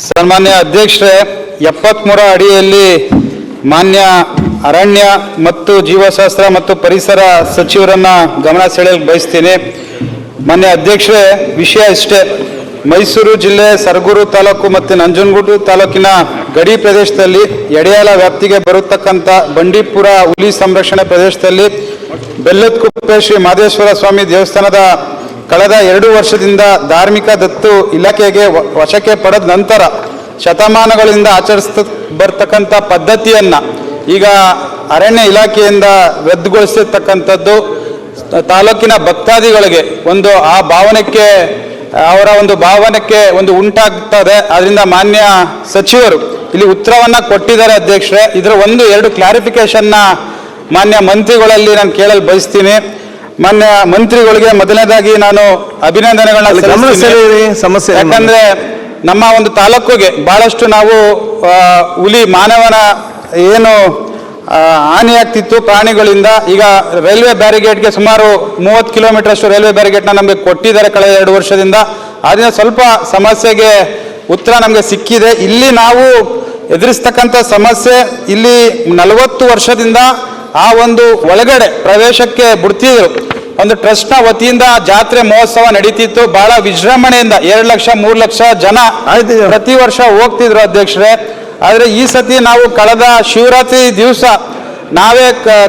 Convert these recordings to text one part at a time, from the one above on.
ಸನ್ಮಾನ್ಯ ಅಧ್ಯಕ್ಷರೇ, ಎಪ್ಪತ್ಮೂರ ಅಡಿಯಲ್ಲಿ ಮಾನ್ಯ ಅರಣ್ಯ ಮತ್ತು ಜೀವಶಾಸ್ತ್ರ ಮತ್ತು ಪರಿಸರ ಸಚಿವರನ್ನ ಗಮನ ಸೆಳೆಯಲು ಬಯಸ್ತೀನಿ. ಮಾನ್ಯ ಅಧ್ಯಕ್ಷರೇ, ವಿಷಯ ಇಷ್ಟೇ. ಮೈಸೂರು ಜಿಲ್ಲೆ ಸರಗೂರು ತಾಲೂಕು ಮತ್ತು ನಂಜನಗೂಡು ತಾಲೂಕಿನ ಗಡಿ ಪ್ರದೇಶದಲ್ಲಿ ಎಡೆಯಾಲ ವ್ಯಾಪ್ತಿಗೆ ಬರತಕ್ಕಂಥ ಬಂಡೀಪುರ ಹುಲಿ ಸಂರಕ್ಷಣೆ ಪ್ರದೇಶದಲ್ಲಿ ಬೆಲ್ಲದಕುಪ್ಪೆ ಶ್ರೀ ಮಾದೇಶ್ವರ ಸ್ವಾಮಿ ದೇವಸ್ಥಾನದ ಕಳೆದ ಎರಡು ವರ್ಷದಿಂದ ಧಾರ್ಮಿಕ ದತ್ತು ಇಲಾಖೆಗೆ ವಶಕ್ಕೆ ಪಡೆದ ನಂತರ ಶತಮಾನಗಳಿಂದ ಆಚರಿಸ್ತ ಬರ್ತಕ್ಕಂಥ ಪದ್ಧತಿಯನ್ನ ಈಗ ಅರಣ್ಯ ಇಲಾಖೆಯಿಂದ ರದ್ದುಗೊಳಿಸಿರ್ತಕ್ಕಂಥದ್ದು ತಾಲೂಕಿನ ಭಕ್ತಾದಿಗಳಿಗೆ ಒಂದು ಆ ಭಾವನೆಗೆ ಅವರ ಒಂದು ಭಾವನೆಗೆ ಒಂದು ಉಂಟಾಗ್ತದೆ. ಅದರಿಂದ ಮಾನ್ಯ ಸಚಿವರು ಇಲ್ಲಿ ಉತ್ತರವನ್ನು ಕೊಟ್ಟಿದ್ದಾರೆ ಅಧ್ಯಕ್ಷರೇ. ಇದರ ಒಂದು, ಎರಡು ಕ್ಲಾರಿಫಿಕೇಶನ್ನ ಮಾನ್ಯ ಮಂತ್ರಿಗಳಲ್ಲಿ ನಾನು ಕೇಳಲು ಬಯಸ್ತೀನಿ. ಮಾನ್ಯ ಮಂತ್ರಿಗಳಿಗೆ ಮೊದಲನೇದಾಗಿ ನಾನು ಅಭಿನಂದನೆಗಳನ್ನ ಸಮಸ್ಯೆ? ಯಾಕಂದ್ರೆ ನಮ್ಮ ಒಂದು ತಾಲೂಕಿಗೆ ಬಹಳಷ್ಟು ನಾವು ಹುಲಿ ಮಾನವನ ಏನು ಹಾನಿಯಾಗ್ತಿತ್ತು ಪ್ರಾಣಿಗಳಿಂದ ಈಗ ರೈಲ್ವೆ ಬ್ಯಾರಿಗೇಟ್ಗೆ ಸುಮಾರು ಮೂವತ್ತು ಕಿಲೋಮೀಟರ್ ಅಷ್ಟು ರೈಲ್ವೆ ಬ್ಯಾರಿಗೇಡ್ನ ನಮಗೆ ಕೊಟ್ಟಿದ್ದಾರೆ ಕಳೆದ ಎರಡು ವರ್ಷದಿಂದ. ಅದರಿಂದ ಸ್ವಲ್ಪ ಸಮಸ್ಯೆಗೆ ಉತ್ತರ ನಮಗೆ ಸಿಕ್ಕಿದೆ. ಇಲ್ಲಿ ನಾವು ಎದುರಿಸ್ತಕ್ಕಂಥ ಸಮಸ್ಯೆ ಇಲ್ಲಿ ನಲವತ್ತು ವರ್ಷದಿಂದ ಆ ಒಂದು ಒಳಗಡೆ ಪ್ರವೇಶಕ್ಕೆ ಬಿಡ್ತಿದ್ರು. ಒಂದು ಟ್ರಸ್ಟ್ನ ವತಿಯಿಂದ ಜಾತ್ರೆ ಮಹೋತ್ಸವ ನಡೀತಿತ್ತು. ಬಹಳ ವಿಜೃಂಭಣೆಯಿಂದ ಎರಡು ಲಕ್ಷ ಮೂರು ಲಕ್ಷ ಜನ ಪ್ರತಿ ವರ್ಷ ಹೋಗ್ತಿದ್ರು ಅಧ್ಯಕ್ಷರೇ. ಆದರೆ ಈ ಸತಿ ನಾವು ಕಳೆದ ಶಿವರಾತ್ರಿ ದಿವಸ ನಾವೇ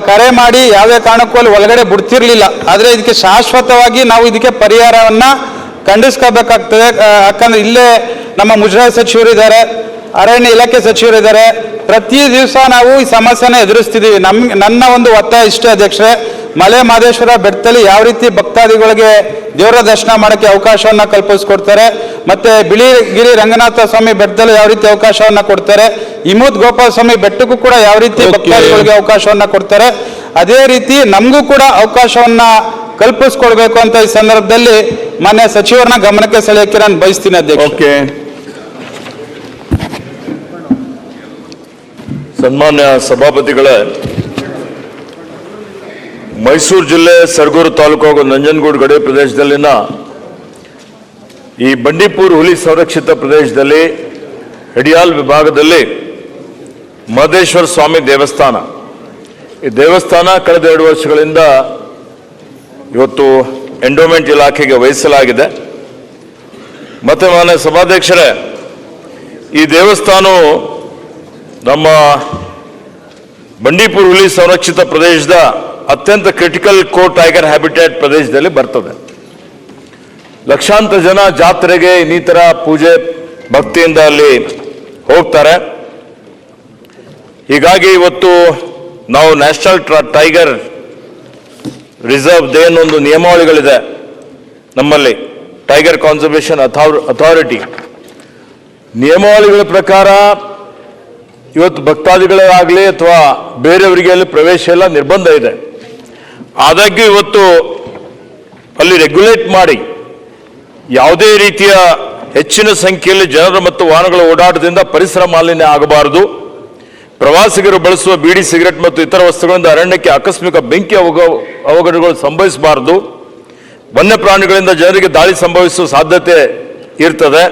ಕರೆ ಮಾಡಿ ಯಾವುದೇ ಕಾರಣಕ್ಕೂ ಅಲ್ಲಿ ಒಳಗಡೆ ಬಿಡ್ತಿರ್ಲಿಲ್ಲ. ಆದರೆ ಇದಕ್ಕೆ ಶಾಶ್ವತವಾಗಿ ನಾವು ಇದಕ್ಕೆ ಪರಿಹಾರವನ್ನ ಖಂಡಿಸ್ಕೋಬೇಕಾಗ್ತದೆ. ಯಾಕಂದ್ರೆ ಇಲ್ಲೇ ನಮ್ಮ ಮುಜರಾಯಿ ಸಚಿವರಿದ್ದಾರೆ ಅರಣ್ಯ ಇಲಾಖೆ ಸಚಿವರಿದ್ದಾರೆ ಪ್ರತಿ ದಿವಸ ನಾವು ಈ ಸಮಸ್ಯೆನ ಎದುರಿಸ್ತಿದ್ದೀವಿ ನಮ್ ನನ್ನ ಒಂದು ಒತ್ತಾಯ ಇಷ್ಟೇ ಅಧ್ಯಕ್ಷರೇ. ಮಲೆ ಮಹದೇಶ್ವರ ಬೆಟ್ಟದಲ್ಲಿ ಯಾವ ರೀತಿ ಭಕ್ತಾದಿಗಳಿಗೆ ದೇವರ ದರ್ಶನ ಮಾಡೋಕ್ಕೆ ಅವಕಾಶವನ್ನ ಕಲ್ಪಿಸ್ಕೊಡ್ತಾರೆ ಮತ್ತೆ ಬಿಳಿಗಿರಿ ರಂಗನಾಥ ಸ್ವಾಮಿ ಬೆಟ್ಟದಲ್ಲಿ ಯಾವ ರೀತಿ ಅವಕಾಶವನ್ನ ಕೊಡ್ತಾರೆ ಇಮೋದ್ ಗೋಪಾಲ ಸ್ವಾಮಿ ಬೆಟ್ಟಕ್ಕೂ ಕೂಡ ಯಾವ ರೀತಿ. ಭಕ್ತಾದಿಗಳಿಗೆ ಅವಕಾಶವನ್ನ ಕೊಡ್ತಾರೆ ಅದೇ ರೀತಿ ನಮಗೂ ಕೂಡ ಅವಕಾಶವನ್ನ ಕಲ್ಪಿಸ್ಕೊಡ್ಬೇಕು ಅಂತ ಈ ಸಂದರ್ಭದಲ್ಲಿ ಮಾನ್ಯ ಸಚಿವರನ್ನ ಗಮನಕ್ಕೆ ಸೆಳೆಯೋಕ್ಕೆ ನಾನು ಬಯಸ್ತೀನಿ ಅಧ್ಯಕ್ಷ ಸನ್ಮಾನ್ಯ ಸಭಾಪತಿಗಳೇ, ಮೈಸೂರು ಜಿಲ್ಲೆ ಸರಗೂರು ತಾಲೂಕು ಹಾಗೂ ನಂಜನಗೂಡು ಗಡಿ ಪ್ರದೇಶದಲ್ಲಿನ ಈ ಬಂಡೀಪುರ್ ಹುಲಿ ಸಂರಕ್ಷಿತ ಪ್ರದೇಶದಲ್ಲಿ ಹಿಡಿಯಾಲ್ ವಿಭಾಗದಲ್ಲಿ ಮಹದೇಶ್ವರ ಸ್ವಾಮಿ ದೇವಸ್ಥಾನ. ಈ ದೇವಸ್ಥಾನ ಕಳೆದ ಎರಡು ವರ್ಷಗಳಿಂದ ಇವತ್ತು ಎಂಡೋಮೆಂಟ್ ಇಲಾಖೆಗೆ ವಹಿಸಲಾಗಿದೆ. ಮತ್ತೆ ಮಾನ್ಯ ಸಭಾಧ್ಯಕ್ಷರೇ, ಈ ದೇವಸ್ಥಾನವು ನಮ್ಮ ಬಂಡೀಪುರ ಹುಲಿ ಸಂರಕ್ಷಿತ ಪ್ರದೇಶದ ಅತ್ಯಂತ ಕ್ರಿಟಿಕಲ್ ಕೋ ಟೈಗರ್ ಹ್ಯಾಬಿಟೇಟ್ ಪ್ರದೇಶದಲ್ಲಿ ಬರ್ತದೆ. ಲಕ್ಷಾಂತರ ಜನ ಜಾತ್ರೆಗೆ ಇನ್ನಿತರ ಪೂಜೆ ಭಕ್ತಿಯಿಂದ ಅಲ್ಲಿ ಹೋಗ್ತಾರೆ. ಹೀಗಾಗಿ ಇವತ್ತು ನಾವು ನ್ಯಾಷನಲ್ ಟೈಗರ್ ರಿಸರ್ವ್ ದೇನೊಂದು ನಿಯಮಾವಳಿಗಳಿದೆ. ನಮ್ಮಲ್ಲಿ ಟೈಗರ್ ಕಾನ್ಸರ್ವೇಷನ್ ಅಥಾರಿಟಿ ನಿಯಮಾವಳಿಗಳ ಪ್ರಕಾರ ಇವತ್ತು ಭಕ್ತಾದಿಗಳಾಗಲಿ ಅಥವಾ ಬೇರೆಯವರಿಗೆ ಅಲ್ಲಿ ಪ್ರವೇಶ ಎಲ್ಲ ನಿರ್ಬಂಧ ಇದೆ. ಆದಾಗ್ಯೂ ಇವತ್ತು ಅಲ್ಲಿ ರೆಗ್ಯುಲೇಟ್ ಮಾಡಿ ಯಾವುದೇ ರೀತಿಯ ಹೆಚ್ಚಿನ ಸಂಖ್ಯೆಯಲ್ಲಿ ಜನರು ಮತ್ತು ವಾಹನಗಳ ಓಡಾಟದಿಂದ ಪರಿಸರ ಮಾಲಿನ್ಯ ಆಗಬಾರದು. ಪ್ರವಾಸಿಗರು ಬಳಸುವ ಬೀಡಿ ಸಿಗರೆಟ್ ಮತ್ತು ಇತರ ವಸ್ತುಗಳಿಂದ ಅರಣ್ಯಕ್ಕೆ ಆಕಸ್ಮಿಕ ಬೆಂಕಿ ಅವಘ, ಅವಘಡಗಳು ಸಂಭವಿಸಬಾರದು. ವನ್ಯಪ್ರಾಣಿಗಳಿಂದ ಜನರಿಗೆ ದಾಳಿ ಸಂಭವಿಸುವ ಸಾಧ್ಯತೆ ಇರ್ತದೆ.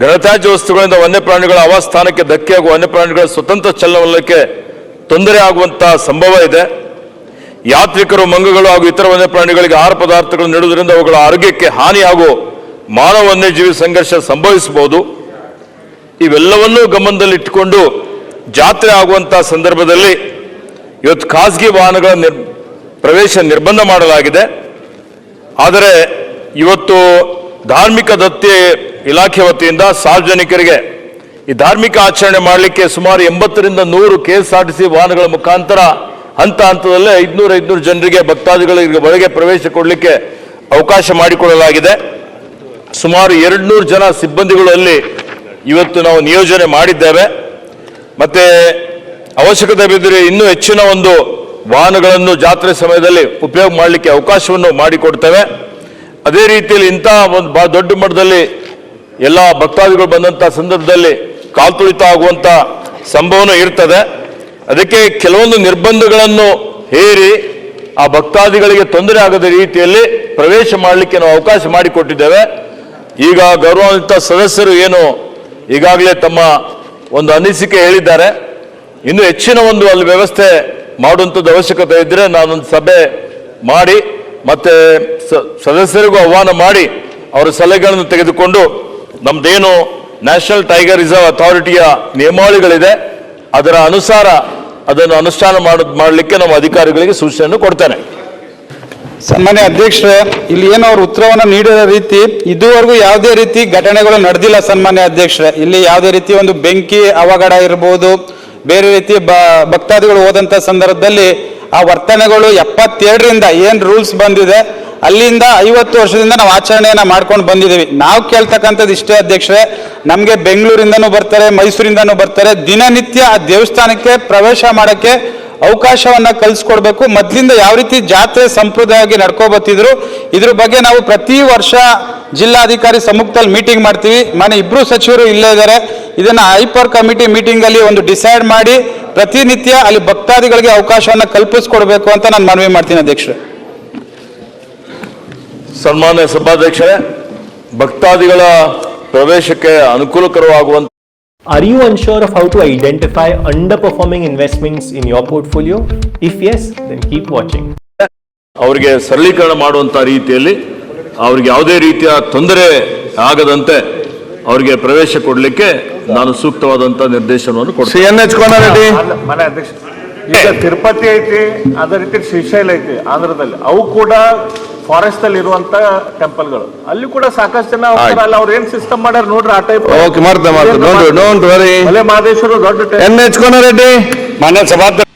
ಘನತ್ಯಾಜ್ಯ ವಸ್ತುಗಳಿಂದ ವನ್ಯಪ್ರಾಣಿಗಳ ಆವಾಸ್ಥಾನಕ್ಕೆ ಧಕ್ಕೆಯಾಗುವ ವನ್ಯಪ್ರಾಣಿಗಳ ಸ್ವತಂತ್ರ ಚಲನವಲನಕ್ಕೆ ತೊಂದರೆ ಆಗುವಂತಹ ಸಂಭವ ಇದೆ. ಯಾತ್ರಿಕರು, ಮಂಗಗಳು ಹಾಗೂ ಇತರ ವನ್ಯಪ್ರಾಣಿಗಳಿಗೆ ಆಹಾರ ಪದಾರ್ಥಗಳು ನೀಡುವುದರಿಂದ ಅವುಗಳ ಆರೋಗ್ಯಕ್ಕೆ ಹಾನಿ ಹಾಗೂ ಮಾನವ ವನ್ಯಜೀವಿ ಸಂಘರ್ಷ ಸಂಭವಿಸಬಹುದು. ಇವೆಲ್ಲವನ್ನೂ ಗಮನದಲ್ಲಿಟ್ಟುಕೊಂಡು ಜಾತ್ರೆ ಆಗುವಂತಹ ಸಂದರ್ಭದಲ್ಲಿ ಇವತ್ತು ಖಾಸಗಿ ವಾಹನಗಳ ನಿರ್, ಪ್ರವೇಶ ನಿರ್ಬಂಧ ಮಾಡಲಾಗಿದೆ. ಆದರೆ ಇವತ್ತು ಧಾರ್ಮಿಕ ದತ್ತಿ ಇಲಾಖೆ ವತಿಯಿಂದ ಸಾರ್ವಜನಿಕರಿಗೆ ಈ ಧಾರ್ಮಿಕ ಆಚರಣೆ ಮಾಡಲಿಕ್ಕೆ ಸುಮಾರು ಎಂಬತ್ತರಿಂದ ನೂರು K S R T C ವಾಹನಗಳ ಮುಖಾಂತರ ಹಂತ ಹಂತದಲ್ಲೇ ಐದ್ನೂರು ಐದುನೂರು ಜನರಿಗೆ ಭಕ್ತಾದಿಗಳಿಗೆ ಒಳಗೆ ಪ್ರವೇಶ ಕೊಡಲಿಕ್ಕೆ ಅವಕಾಶ ಮಾಡಿಕೊಡಲಾಗಿದೆ. ಸುಮಾರು ಎರಡ್ನೂರು ಜನ ಸಿಬ್ಬಂದಿಗಳಲ್ಲಿ ಇವತ್ತು ನಾವು ನಿಯೋಜನೆ ಮಾಡಿದ್ದೇವೆ. ಮತ್ತೆ ಅವಶ್ಯಕತೆ ಬಿದ್ದರೆ ಇನ್ನೂ ಹೆಚ್ಚಿನ ಒಂದು ವಾಹನಗಳನ್ನು ಜಾತ್ರೆ ಸಮಯದಲ್ಲಿ ಉಪಯೋಗ ಮಾಡಲಿಕ್ಕೆ ಅವಕಾಶವನ್ನು ಮಾಡಿಕೊಡ್ತೇವೆ. ಅದೇ ರೀತಿಯಲ್ಲಿ ಇಂತಹ ಒಂದು ಬಹಳ ದೊಡ್ಡ ಮಟ್ಟದಲ್ಲಿ ಎಲ್ಲ ಭಕ್ತಾದಿಗಳು ಬಂದಂಥ ಸಂದರ್ಭದಲ್ಲಿ ಕಾಲ್ತುಳಿತ ಆಗುವಂಥ ಸಂಭವನೂ ಇರ್ತದೆ. ಅದಕ್ಕೆ ಕೆಲವೊಂದು ನಿರ್ಬಂಧಗಳನ್ನು ಹೇರಿ ಆ ಭಕ್ತಾದಿಗಳಿಗೆ ತೊಂದರೆ ಆಗದ ರೀತಿಯಲ್ಲಿ ಪ್ರವೇಶ ಮಾಡಲಿಕ್ಕೆ ನಾವು ಅವಕಾಶ ಮಾಡಿಕೊಟ್ಟಿದ್ದೇವೆ. ಈಗ ಗೌರವಾನ್ವಿತ ಸದಸ್ಯರು ಏನು ಈಗಾಗಲೇ ತಮ್ಮ ಒಂದು ಅನಿಸಿಕೆ ಹೇಳಿದ್ದಾರೆ. ಇನ್ನು ಹೆಚ್ಚಿನ ಒಂದು ಅಲ್ಲಿ ವ್ಯವಸ್ಥೆ ಮಾಡುವಂಥದ್ದು ಅವಶ್ಯಕತೆ ಇದ್ದರೆ ನಾನೊಂದು ಸಭೆ ಮಾಡಿ ಮತ್ತೆ ಸದಸ್ಯರಿಗೂ ಆಹ್ವಾನ ಮಾಡಿ ಅವರ ಸಲಹೆಗಳನ್ನು ತೆಗೆದುಕೊಂಡು ನಮ್ದೇನು ನ್ಯಾಷನಲ್ ಟೈಗರ್ ರಿಸರ್ವ್ ಅಥಾರಿಟಿಯ ನಿಯಮಾವಳಿಗಳಿದೆ ಅದರ ಅನುಸಾರ ಅದನ್ನು ಅನುಷ್ಠಾನ ಮಾಡ, ಮಾಡಲಿಕ್ಕೆ ನಮ್ಮ ಅಧಿಕಾರಿಗಳಿಗೆ ಸೂಚನೆಯನ್ನು ಕೊಡ್ತೇನೆ. ಸನ್ಮಾನ್ಯ ಅಧ್ಯಕ್ಷರೇ, ಇಲ್ಲಿ ಏನು ಅವರು ಉತ್ತರವನ್ನು ನೀಡಿದ ರೀತಿ ಇದುವರೆಗೂ ಯಾವುದೇ ರೀತಿ ಘಟನೆಗಳು ನಡೆದಿಲ್ಲ ಸನ್ಮಾನ್ಯ ಅಧ್ಯಕ್ಷರೇ. ಇಲ್ಲಿ ಯಾವುದೇ ರೀತಿ ಒಂದು ಬೆಂಕಿ ಅವಘಡ ಇರಬಹುದು ಬೇರೆ ರೀತಿ ಭಕ್ತಾದಿಗಳು ಹೋದಂಥ ಸಂದರ್ಭದಲ್ಲಿ ಆ ವರ್ತನೆಗಳು ಎಪ್ಪತ್ತೇಳರಿಂದ ಏನು ರೂಲ್ಸ್ ಬಂದಿದೆ, ಅಲ್ಲಿಂದ ಐವತ್ತು ವರ್ಷದಿಂದ ನಾವು ಆಚರಣೆಯನ್ನು ಮಾಡ್ಕೊಂಡು ಬಂದಿದ್ದೀವಿ. ನಾವು ಕೇಳ್ತಕ್ಕಂಥದ್ದು ಇಷ್ಟೇ ಅಧ್ಯಕ್ಷರೇ, ನಮಗೆ ಬೆಂಗಳೂರಿಂದನೂ ಬರ್ತಾರೆ, ಮೈಸೂರಿಂದನೂ ಬರ್ತಾರೆ, ದಿನನಿತ್ಯ ಆ ದೇವಸ್ಥಾನಕ್ಕೆ ಪ್ರವೇಶ ಮಾಡೋಕ್ಕೆ ಅವಕಾಶವನ್ನ ಕಲ್ಸ್ಕೊಡ್ಬೇಕು. ಮೊದ್ಲಿಂದ ಯಾವ ರೀತಿ ಜಾತ್ರೆ ಸಂಪ್ರದಾಯವಾಗಿ ನಡ್ಕೋಬತ್ತಿದ್ರು, ಇದ್ರ ಬಗ್ಗೆ ನಾವು ಪ್ರತಿ ವರ್ಷ ಜಿಲ್ಲಾಧಿಕಾರಿ ಸಮ್ಮುಖದಲ್ಲಿ ಮೀಟಿಂಗ್ ಮಾಡ್ತೀವಿ. ಮನೆ ಇಬ್ರು ಸಚಿವರು ಇಲ್ಲೇ ಇದ್ದಾರೆ ಇದನ್ನ ಹೈಪರ್ ಕಮಿಟಿ ಮೀಟಿಂಗ್ ಅಲ್ಲಿ ಒಂದು ಡಿಸೈಡ್ ಮಾಡಿ ಪ್ರತಿನಿತ್ಯ ಅಲ್ಲಿ ಭಕ್ತಾದಿಗಳಿಗೆ ಅವಕಾಶವನ್ನ ಕಲ್ಪಿಸ್ಕೊಡ್ಬೇಕು ಅಂತ ನಾನು ಮನವಿ ಮಾಡ್ತೀನಿ ಅಧ್ಯಕ್ಷರೇ. ಸನ್ಮಾನ್ಯ ಸಭಾಧ್ಯಕ್ಷರೇ, ಭಕ್ತಾದಿಗಳ ಪ್ರವೇಶಕ್ಕೆ ಅನುಕೂಲಕರವಾಗುವಂತ Are you unsure of how to identify underperforming investments in your portfolio? If yes, then keep watching. ಅವರಿಗೆ ಸರಳೀಕರಣ ಮಾಡುವಂತ ರೀತಿಯಲ್ಲಿ ಅವ್ರಿಗೆ ಯಾವುದೇ ರೀತಿಯ ತೊಂದರೆ ಆಗದಂತೆ ಅವರಿಗೆ ಪ್ರವೇಶ ಕೊಡಲಿಕ್ಕೆ ನಾನು ಸೂಕ್ತವಾದಂಥ ನಿರ್ದೇಶನವನ್ನು ಕೊಡ್ತೀನಿ ಎನ್ ಎಚ್ ಮನೆ ಅಧ್ಯಕ್ಷ ಈಗ ತಿರುಪತಿ ಐತಿ ಅದೇ ರೀತಿ ಶ್ರೀಶೈಲ ಐತಿ ಆಂಧ್ರದಲ್ಲಿ ಅವು ಕೂಡ ಫಾರೆಸ್ಟ್ ಅಲ್ಲಿ ಇರುವಂತ ಟೆಂಪಲ್ಗಳು ಅಲ್ಲಿ ಕೂಡ ಸಾಕಷ್ಟು ಜನ ಅಲ್ಲ ಅಲ್ಲಿ ಅವ್ರು ಏನ್ ಸಿಸ್ಟಮ್ ಮಾಡ್ಯಾರ ನೋಡ್ರಿ ಆ ಟೈಪ್ ಓಕೆ ಮಾಡ್ತೆ ಮಾಡ್ತೆ. Don't don't worry Male Mahadeshwara ದೊಡ್ಡ ಟೆ- ಎನ್ ಎಚ್ ಕೋನಾರೆಡ್ಡಿ? ಮಾನ್ಯ ಸಭಾಧ್ಯಕ್ಷ